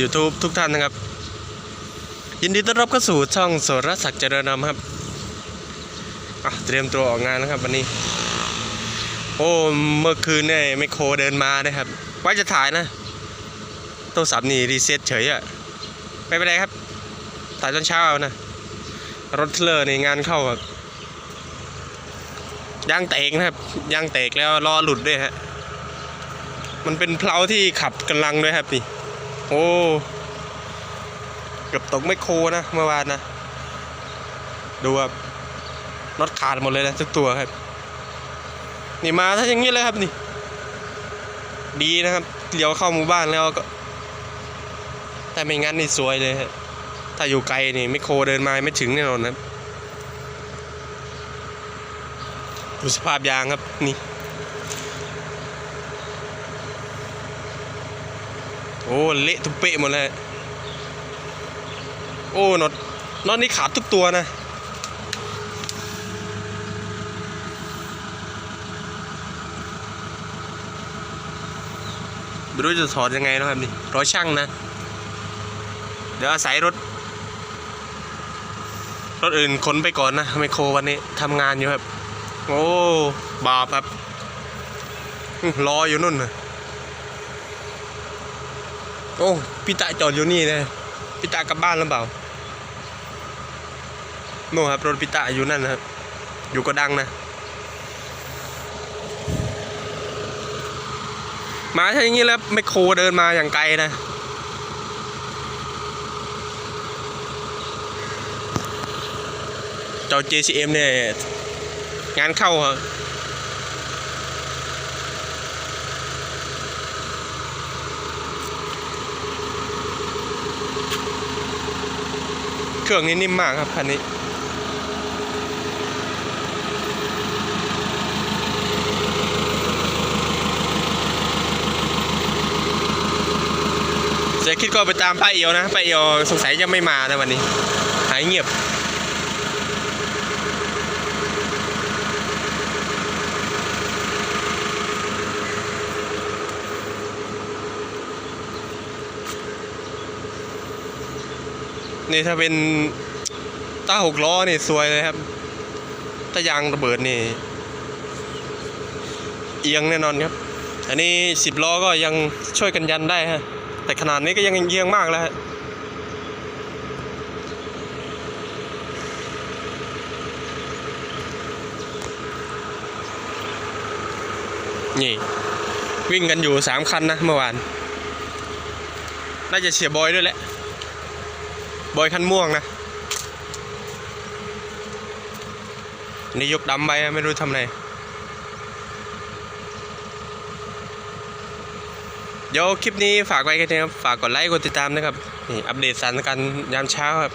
YouTube ทุกท่านนะครับ ยินดีต้อนรับเข้าสู่ช่องโสรศักดิ์เจริญนามครับเตรียมตัวออกงานนะครับวันนี้ โอ้เมื่อคืนเนี่ยไมโครเดินมานะครับว่าจะถ่ายนะโทรศัพท์นี่รีเซ็ตเฉยอะไม่เป็นไรครับถ่ายตอนเช้าเอานะรถเทรลเลอร์ในงานเข้าครับยางแตกนะครับยางแตกแล้วล้อหลุดด้วยฮะมันเป็นเพลาที่ขับกำลังด้วยครับนี่ โอ้เกือบตกไม่โครนะเมื่อวานนะ ดูครับน็อตขาดหมดเลยนะทุกตัวครับ นี่มาถ้าอย่างนี้เลยครับนี่ ดีนะครับเลี้ยวเข้าหมู่บ้านแล้วก็ แต่ไม่งั้นนี่สวยเลยฮะถ้าอยู่ไกลนี่ไม่โครเดินมาไม่ถึงแน่นอนนะดูสภาพยางครับนี่ โอ้เละทุเปะหมดเลยโอ้นอตนอตนี่ขาดทุกตัวนะไม่รู้จะถอดยังไงนะครับนี่รอช่างนะ เดี๋ยวอาศัยรถ รถอื่นขนไปก่อนนะไมโครวันนี้ทำงานอยู่ครับ โอ้ บาปครับรออยู่นู่นนะ โอ้พี่ตาจอดอยู่นี่เลยพี่ตากลับบ้านหรือเปล่าโน่ครับรถพี่ตาอยู่นั่นนะครับ อยู่กระดังนะ มาถ้าอย่างนี้แล้วไม่โครเดินมาอย่างไกลนะเจ้า JCM เนี่ยงานเข้าเหรอ เครื่องนี้นิ่มมากครับคันนี้เสียคิดก็ไปตามป้าเอียวนะป้าเอียวสงสัยจะไม่มานะวันนี้ หายเงียบ นี่ถ้าเป็นต้าหกล้อนี่สวยเลยครับถ้ายางระเบิดนี่ เอียงแน่นอนครับ อันนี้สิบล้อก็ยังช่วยกันยันได้ฮะ แต่ขนาดนี้ก็ยังเอียงมากแล้วฮะนี่ วิ่งกันอยู่สามคันนะเมื่อวาน น่าจะเสียบอยด้วยแหละ บอยคันม่วงนะนี่ยกดำไปไม่รู้ทำไงเดี๋ยวคลิปนี้ฝากไว้กันนะครับ ฝากกดไลค์กดติดตามนะครับ นี่อัปเดตสถานการณ์ยามเช้าครับ